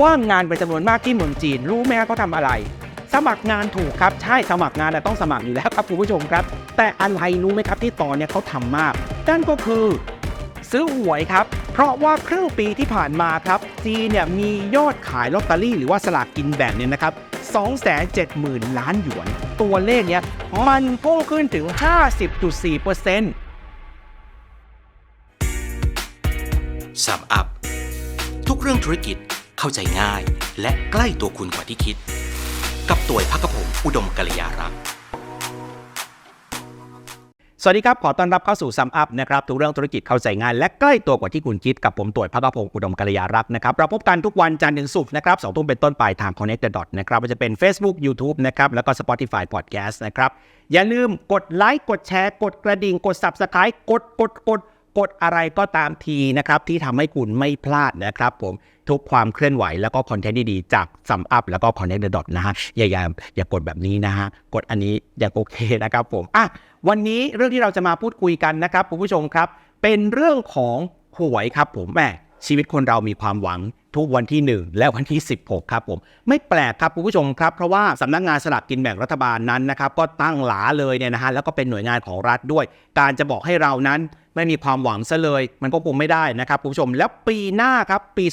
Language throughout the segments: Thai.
ว่างงานเป็นจำนวนมากที่เมืองจีน รู้ไหมครับเขาทำอะไร สมัครงานถูกครับ ใช่สมัครงานน่ต้องสมัครอยู่แล้วครับคุณผู้ชมครับ แต่อะไรรู้ไหมครับที่ตอนเนี้ยเขาทำมากนั่นก็คือ ซื้อหวยครับ เพราะว่าครึ่งปีที่ผ่านมาครับจีนเนี่ยมียอดขายลอตเตอรี่หรือว่าสลากกินแบ่งเนี่ยนะครับ270,000 ล้านหยวน ตัวเลขเนี้ยมันพุ่งขึ้นถึง 50.4%สัมอัพ ทุกเรื่องธุรกิจ เข้าใจง่าย และใกล้ตัวคุณกว่าที่คิด กับตัวพักพงศ์อุดมกัลยารักษ์สวัสดีครับ ขอต้อนรับเข้าสู่ซัมอัพนะครับ ทุกเรื่องธุรกิจเข้าใจง่าย และใกล้ตัวกว่าที่คุณคิดกับผมต่วพักพงศ์อุดมกัลยารักษ์นะครับ เราพบกันทุกวันจันทร์ถึงศุกร์นะครับสองทุ่มเป็นต้นไปทาง Connect the Dot นะครับว่าจะเป็น Facebook YouTube นะครับ แล้วก็ Spotify Podcast นะครับ อย่าลืมกดไลค์ กดแชร์ กดกระดิ่ง กด Subscribe กด กด กด กดอะไรก็ตามทีนะครับที่ทำให้คุณไม่พลาดนะครับผมทุกความเคลื่อนไหวแล้วก็คอนเทนต์ดีๆ จากซัมอัพแล้วก็ Connect the Dot นะฮะอย่าอย่าอย่ากดแบบนี้นะฮะกดอันนี้ยังโอเคนะครับผมอะวันนี้เรื่องที่เราจะมาพูดคุยกันนะครับคุณผู้ชมครับ เป็นเรื่องของหวยครับผมแหมชีวิตคนเรามีความหวัง ทุกวันที่ 1 และวันที่ 16 ครับผม ไม่แปลกครับคุณผู้ชมครับ เพราะว่าสำนักงานสลากกินแบ่งรัฐบาลนั้นนะครับ ก็ตั้งหลาเลยเนี่ยนะฮะแล้วก็เป็นหน่วยงานของรัฐด้วย การจะบอกให้เรานั้นไม่มีความหวังซะเลย มันก็คงไม่ได้นะครับคุณผู้ชม แล้วปีหน้าครับปี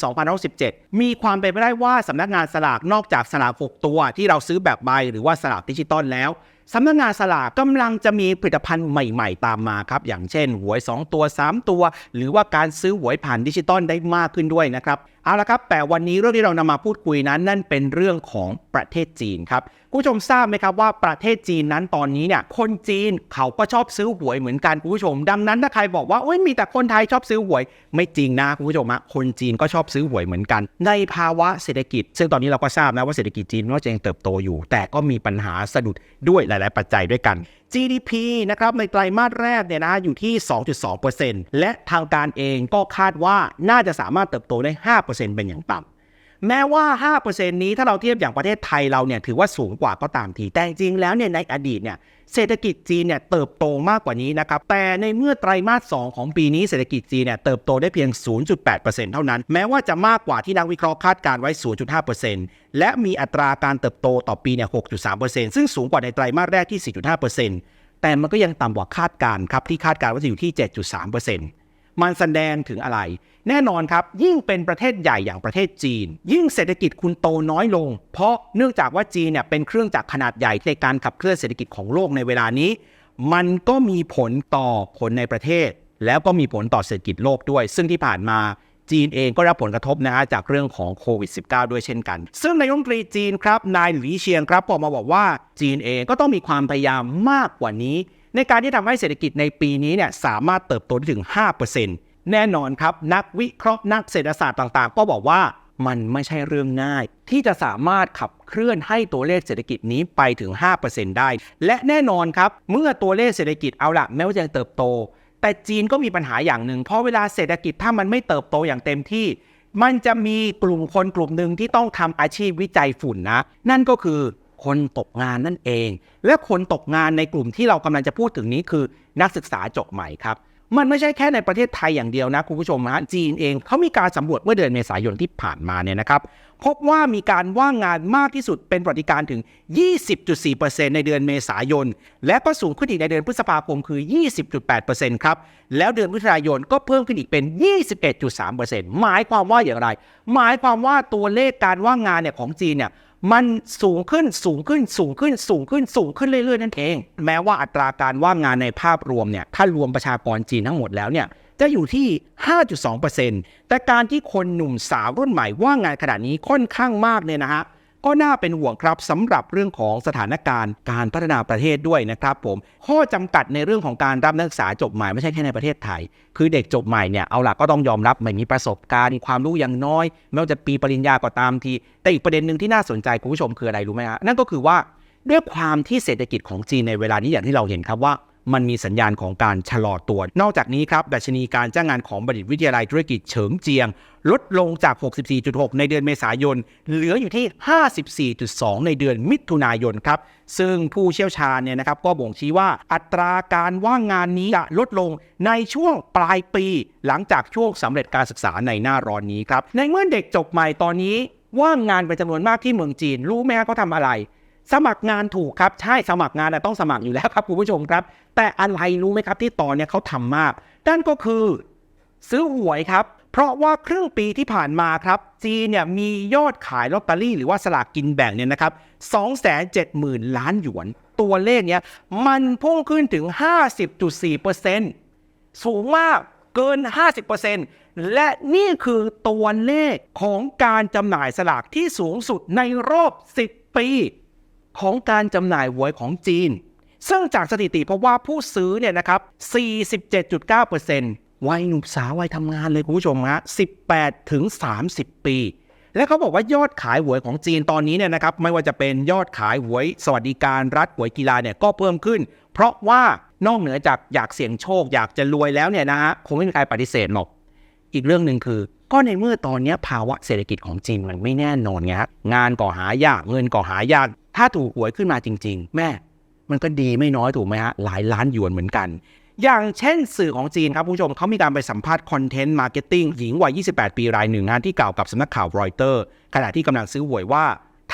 2017 มีความเป็นไปได้ว่าสำนักงานสลากนอกจากสลาก6ตัว ที่เราซื้อแบบใบหรือว่าสลากดิจิตอลแล้วสำนักงานสลากกำลังจะมีผลิตภัณฑ์ใหม่ๆ ตามมาครับ อย่างเช่นหวย 2 ตัว 3 ตัว หรือว่าการซื้อหวยผ่านดิจิตอลได้มากขึ้นด้วยนะครับเอาละครับแต่วันนี้เรื่องที่เรานำมาพูดคุยนั้นนั่นเป็นเรื่องของประเทศจีนครับคุณผู้ชมทราบไหมครับว่าประเทศจีนนั้นตอนนี้เนี่ยคนจีนเขาก็ชอบซื้อหวยเหมือนกันคุณผู้ชม ดังนั้นถ้าใครบอกว่าโอ้ยมีแต่คนไทยชอบซื้อหวย ไม่จริงนะคุณผู้ชมฮะคนจีนก็ชอบซื้อหวยเหมือนกัน ในภาวะเศรษฐกิจ ซึ่งตอนนี้เราก็ทราบนะว่าเศรษฐกิจจีนว่าจะยังเติบโตอยู่ แต่ก็มีปัญหาสะดุดด้วยหลาย ๆ ปัจจัยด้วยกัน GDP นะครับในไตรมาสแรกเนี่ยนะอยู่ที่ 2.2%และทางการเองก็คาดว่าน่าจะสามารถเติบโตได้ 5%เป็นอย่างต่ำ แม้ว่า 5%นี้ถ้าเราเทียบอย่างประเทศไทยเราเนี่ยถือว่าสูงกว่าก็ตามที แต่จริงๆแล้วเนี่ยในอดีตเนี่ยเศรษฐกิจจีนเนี่ยเติบโตมากกว่านี้นะครับ แต่ในเมื่อไตรมาส 2 ของปีนี้เศรษฐกิจจีนเนี่ยเติบโตได้เพียง 0.8%เท่านั้น แม้ว่าจะมากกว่าที่นักวิเคราะห์คาดการไว้ 0.5%และมีอัตราการเติบโตต่อปีเนี่ย 6.3%ซึ่งสูงกว่าในไตรมาสแรกที่ 4.5%แต่มันก็ยังต่ำกว่าคาดการครับที่คาดการว่าจะอยู่ที่ 7.3% มันแสดงถึงอะไร แน่นอนครับ ยิ่งเป็นประเทศใหญ่อย่างประเทศจีน ยิ่งเศรษฐกิจคุณโตน้อยลง เพราะเนื่องจากว่าจีนเนี่ยเป็นเครื่องจักรขนาดใหญ่ในการขับเคลื่อนเศรษฐกิจของโลกในเวลานี้ มันก็มีผลต่อคนในประเทศ แล้วก็มีผลต่อเศรษฐกิจโลกด้วย ซึ่งที่ผ่านมาจีนเองก็รับผลกระทบนะฮะจากเรื่องของโควิด -19 ด้วยเช่นกัน ซึ่งนายกรัฐมนตรีจีนครับ นายหลีเชียงครับออกมาบอกว่าจีนเองก็ต้องมีความพยายามมากกว่านี้ ในการที่ทำให้เศรษฐกิจในปีนี้เนี่ยสามารถเติบโตได้ถึง 5%แน่นอนครับ นักวิเคราะห์นักเศรษฐศาสตร์ต่างๆ ก็บอกว่ามันไม่ใช่เรื่องง่าย ที่จะสามารถขับเคลื่อนให้ตัวเลขเศรษฐกิจนี้ไปถึง 5%ได้ และแน่นอนครับ เมื่อตัวเลขเศรษฐกิจเอาละแม้ว่าจะเติบโต แต่จีนก็มีปัญหาอย่างหนึ่ง เพราะเวลาเศรษฐกิจถ้ามันไม่เติบโตอย่างเต็มที่ มันจะมีกลุ่มคนกลุ่มหนึ่งที่ต้องทำอาชีพวิจัยฝุ่นนะ นั่นก็คือ คนตกงานนั่นเอง และคนตกงานในกลุ่มที่เรากำลังจะพูดถึงนี้คือนักศึกษาจบใหม่ครับ มันไม่ใช่แค่ในประเทศไทยอย่างเดียวนะคุณผู้ชมฮะจีนเองเขามีการสำรวจเมื่อเดือนเมษายนที่ผ่านมาเนี่ยนะครับ พบว่ามีการว่างงานมากที่สุดเป็นปฏิการณ์ถึง 20.4%ในเดือนเมษายน และก็สูงขึ้นอีกในเดือนพฤษภาคมคือ 20.8%ครับ แล้วเดือนพฤศจิกายนก็เพิ่มขึ้นอีกเป็น 21.3%หมายความว่าอย่างไร หมายความว่าตัวเลขการว่างงานเนี่ยของจีนเนี่ย มันสูงขึ้นสูงขึ้นสูงขึ้นสูงขึ้นสูงขึ้นเรื่อยๆนั่นเอง แม้ว่าอัตราการว่างงานในภาพรวมเนี่ยถ้ารวมประชากรจีนทั้งหมดแล้วเนี่ยจะอยู่ที่ 5.2%แต่การที่คนหนุ่มสาวรุ่นใหม่ว่างงานขนาดนี้ค่อนข้างมากเนี่ยนะฮะ ก็น่าเป็นห่วงครับสำหรับเรื่องของสถานการณ์การพัฒนาประเทศด้วยนะครับผมข้อจำกัดในเรื่องของการรับนักศึกษาจบใหม่ไม่ใช่แค่ในประเทศไทย คือเด็กจบใหม่เนี่ยเอาหล่ะก็ต้องยอมรับไม่มีประสบการณ์ความรู้อย่างน้อย ไม่ว่าจะปีปริญญาก็ตามที แต่อีกประเด็นหนึ่งที่น่าสนใจคุณผู้ชมคืออะไรรู้ไหมฮะนั่นก็คือว่าด้วยความที่เศรษฐกิจของจีนในเวลานี้อย่างที่เราเห็นครับว่า มันมีสัญญาณของการชะลอตัว นอกจากนี้ครับดัชนีการจ้างงานของบัณฑิตวิทยาลัยธุรกิจเฉิงเจียง ลดลงจาก 64.6 ในเดือนเมษายน เหลืออยู่ที่ 54.2 ในเดือนมิถุนายนครับ ซึ่งผู้เชี่ยวชาญเนี่ยนะครับก็บ่งชี้ว่าอัตราการว่างงานนี้จะลดลงในช่วงปลายปี หลังจากช่วงสำเร็จการศึกษาในหน้าร้อนนี้ครับในเมื่อเด็กจบใหม่ตอนนี้ว่างงานเป็นจำนวนมากที่เมืองจีน รู้ไหมฮะเขาทำอะไร สมัครงานถูกครับ ใช่สมัครงานต้องสมัครอยู่แล้วครับคุณผู้ชมครับ แต่อะไรรู้ไหมครับที่ตอนเนี้ยเขาทำมากนั่นก็คือ ซื้อหวยครับ เพราะว่าครึ่งปีที่ผ่านมาครับจีนเนี่ยมียอดขายลอตเตอรี่หรือว่าสลากกินแบ่งเนี่ยนะครับ270,000 ล้านหยวน ตัวเลขเนี้ยมันพุ่งขึ้นถึง 50.4%สูงมากเกิน 50%และนี่คือตัวเลขของการจำหน่ายสลากที่สูงสุดในรอบ 10 ปี ของการจำหน่ายหวยของจีน ซึ่งจากสถิติพบว่าผู้ซื้อเนี่ยนะครับ 47.9%วัยหนุ่มสาววัยทำงานเลยคุณผู้ชมฮะ 18 ถึง 30 ปี และเขาบอกว่ายอดขายหวยของจีนตอนนี้เนี่ยนะครับไม่ว่าจะเป็นยอดขายหวยสวัสดิการรัฐหวยกีฬาเนี่ยก็เพิ่มขึ้น เพราะว่านอกเหนือจากอยากเสี่ยงโชคอยากจะรวยแล้วเนี่ยนะฮะคงไม่มีใครปฏิเสธหรอกอีกเรื่องหนึ่งคือ ก็ในเมื่อตอนนี้ภาวะเศรษฐกิจของจีนมันไม่แน่นอนไงฮะงานก็หายากเงินก็หายาก ถ้าถูกหวยขึ้นมาจริง ๆ แม่ มันก็ดีไม่น้อยถูกไหมฮะ หลายล้านหยวนเหมือนกัน อย่างเช่นสื่อของจีนครับผู้ชมเขามีการไปสัมภาษณ์คอนเทนต์มาร์เก็ตติ้งหญิงวัย 28 ปีรายหนึ่งงานที่กล่าวกับสำนักข่าวรอยเตอร์ ขณะที่กำลังซื้อหวยว่า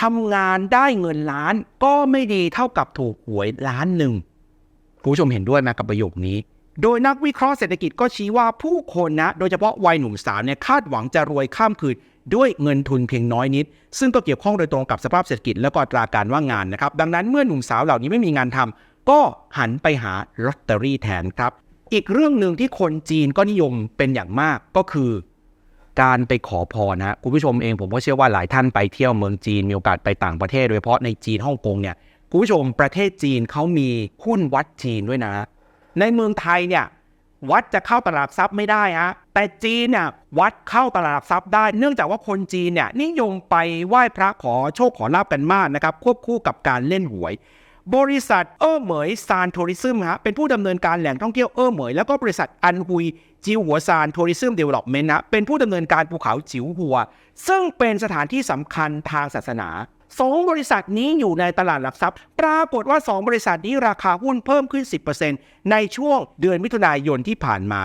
ทำงานได้เงินล้านก็ไม่ดีเท่ากับถูกหวยล้านหนึ่งผู้ชมเห็นด้วยไหมกับประโยคนี้ โดยนักวิเคราะห์เศรษฐกิจก็ชี้ว่าผู้คนนะ โดยเฉพาะวัยหนุ่มสาวเนี่ยคาดหวังจะรวยข้ามคืน ด้วยเงินทุนเพียงน้อยนิด ซึ่งก็เกี่ยวข้องโดยตรงกับสภาพเศรษฐกิจและก็อัตราการว่างงานนะครับ ดังนั้นเมื่อหนุ่มสาวเหล่านี้ไม่มีงานทำก็หันไปหาลอตเตอรี่แทนครับ อีกเรื่องหนึ่งที่คนจีนก็นิยมเป็นอย่างมากก็คือ การไปขอพรนะคุณผู้ชมเองผมก็เชื่อว่าหลายท่านไปเที่ยวเมืองจีนมีโอกาสไปต่างประเทศโดยเฉพาะในจีนฮ่องกงเนี่ยคุณผู้ชมประเทศจีนเขามีหุ้นวัดจีนด้วยนะ ในเมืองไทยเนี่ย วัดจะเข้าตลาดหลักทรัพย์ไม่ได้ฮะแต่จีนเนี่ยวัดเข้าตลาดหลักทรัพย์ได้ เนื่องจากว่าคนจีนเนี่ยนิยมไปไหว้พระขอโชคขอลาบกันมากนะครับควบคู่กับการเล่นหวย บริษัทเออเหมยซานทัวริซึมฮะเป็นผู้ดำเนินการแหล่งท่องเที่ยวเออเหมยแล้วก็บริษัทอันฮุยจิวหัวซานทัวริซึมเดเวล็อปเมนต์นะเป็นผู้ดำเนินการภูเขาจิวหัว ซึ่งเป็นสถานที่สำคัญทางศาสนา สองบริษัทนี้อยู่ในตลาดหลักทรัพย์ ปรากฏว่า 2 บริษัทนี้ราคาหุ้นเพิ่มขึ้น 10%ในช่วงเดือนมิถุนายนที่ผ่านมา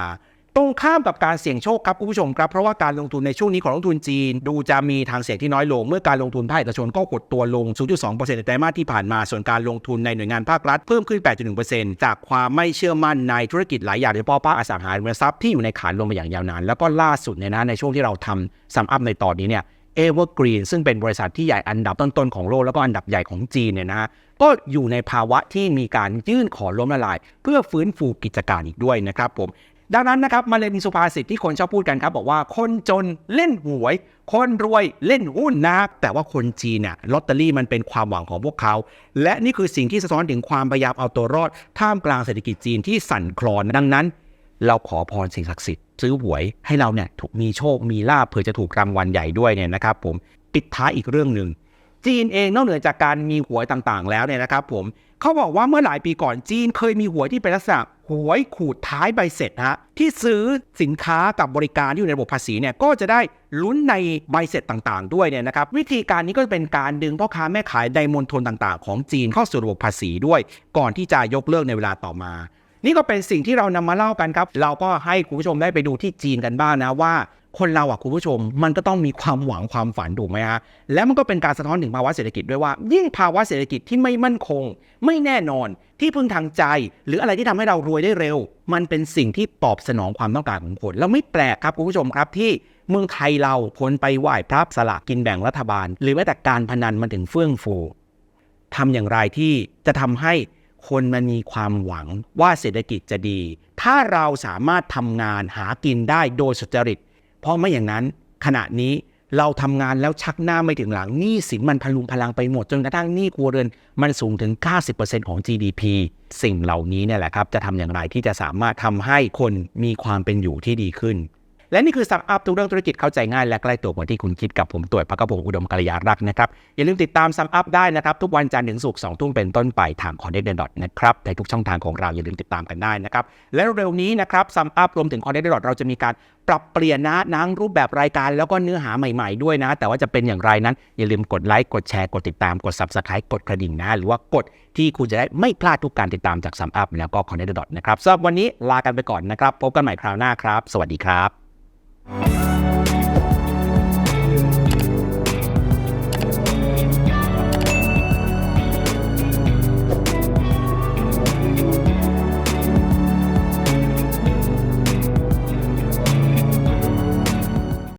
ตรงข้ามกับการเสี่ยงโชคครับคุณผู้ชมครับ เพราะว่าการลงทุนในช่วงนี้ของลงทุนจีน ดูจะมีทางเสี่ยงที่น้อยลง เมื่อการลงทุนภาคเอกชนก็กดตัวลง 0.2%ในไตรมาสที่ผ่านมา ส่วนการลงทุนในหน่วยงานภาครัฐเพิ่มขึ้น 8.1%จากความไม่เชื่อมั่นในธุรกิจหลายอย่างโดยเฉพาะภาคอสังหาริมทรัพย์ที่อยู่ในขาลงมาอย่างยาวนานแล้วก็ล่าสุดเนี่ยนะในช่วงที่เราทำซัมอัพในตอนนี้เนี่ย อเวอร์กรีนซึ่งเป็นบริษัทที่ใหญ่อันดับต้นๆของโลกแล้วก็อันดับใหญ่ของจีนเนี่ยนะก็อยู่ในภาวะที่มีการยื่นขอล้มละลาย เพื่อฟื้นฟูกิจการอีกด้วยนะครับผมดังนั้นนะครับมันเลยมีสุภาษิตที่คนชอบพูดกันครับ บอกว่าคนจนเล่นหวย คนรวยเล่นหุ้นนะแต่ว่าคนจีนเนี่ยลอตเตอรี่มันเป็นความหวังของพวกเขา และนี่คือสิ่งที่สะท้อนถึงความพยายามเอาตัวรอดท่ามกลางเศรษฐกิจจีนที่สั่นคลอนดังนั้น เราขอพรสิ่งศักดิ์สิทธิ์ซื้อหวยให้เราเนี่ยถูกมีโชคมีลาภเผื่อจะถูกรางวัลใหญ่ด้วยเนี่ยนะครับ ผมปิดท้ายอีกเรื่องหนึ่งจีนเองนอกเหนือจากการมีหวยต่างๆ แล้วเนี่ยนะครับ ผมเขาบอกว่าเมื่อหลายปีก่อนจีนเคยมีหวยที่เป็นลักษณะหวยขูดท้ายใบเสร็จฮะที่ซื้อสินค้ากับบริการที่อยู่ในระบบภาษีเนี่ยก็จะได้ลุ้นในใบเสร็จต่างๆ ด้วยเนี่ยนะครับวิธีการนี้ก็เป็นการดึงพ่อค้าแม่ขายในมณฑลต่างๆ ของจีนเข้าสู่ระบบภาษีด้วย ก่อนที่จะยกเลิกในเวลาต่อมา นี่ก็เป็นสิ่งที่เรานำมาเล่ากันครับ เราก็ให้คุณผู้ชมได้ไปดูที่จีนกันบ้างนะว่าคนเราอะคุณผู้ชม มันก็ต้องมีความหวังความฝันถูกไหมฮะและมันก็เป็นการสะท้อนถึงภาวะเศรษฐกิจด้วยว่า ยิ่งภาวะเศรษฐกิจที่ไม่มั่นคง ไม่แน่นอนที่พึ่งทางใจ หรืออะไรที่ทำให้เรารวยได้เร็ว มันเป็นสิ่งที่ตอบสนองความต้องการของคนแล้วไม่แปลกครับคุณผู้ชมครับที่เมืองไทยเราคนไปไหว้พระสลากกินแบ่งรัฐบาล หรือแม้แต่การพนันมันถึงเฟื่องฟูทำอย่างไรที่จะทำให้ คนมันมีความหวังว่าเศรษฐกิจจะดี ถ้าเราสามารถทำงานหากินได้โดยสุจริต เพราะไม่อย่างนั้น ขณะนี้เราทำงานแล้วชักหน้าไม่ถึงหลังหนี้สินมันพลุงพลังไปหมด จนกระทั่งหนี้ครัวเรือนมันสูงถึง 90%ของ GDP สิ่งเหล่านี้เนี่ยแหละครับ จะทำอย่างไรที่จะสามารถทำให้คนมีความเป็นอยู่ที่ดีขึ้น และนี่คือสัมอัพทุกเรื่องธุรกิจเข้าใจง่ายและใกล้ตัวเหมือนที่คุณคิดกับผมต่วยพักกระพงอุดมกัลยารักนะครับอย่าลืมติดตามสัมอัพได้นะครับทุกวันจันทร์ถึงศุกร์สองทุ่มเป็นต้นไปทางคอนเนคเดดอทนะครับในทุกช่องทางของเราอย่าลืมติดตามกันได้นะครับและเร็วนี้นะครับสัมอัพรวมถึงคอนเนคเดดอทเราจะมีการปรับเปลี่ยนนะนังรูปแบบรายการแล้วก็เนื้อหาใหม่ ๆ ด้วยนะ แต่ว่าจะเป็นอย่างไรนั้น อย่าลืมกดไลค์กดแชร์กดติดตามกด subscribe กดกระดิ่งนะ หรือว่ากดที่คุณจะได้ไม่พลาดทุกการติดตามจากสัมอัพแล้วก็คอนเนคเดอทนะครับสำหรับวันนี้ลากันไปก่อนนะครับ พบกันใหม่คราวหน้าครับ สวัสดีครับ Bye.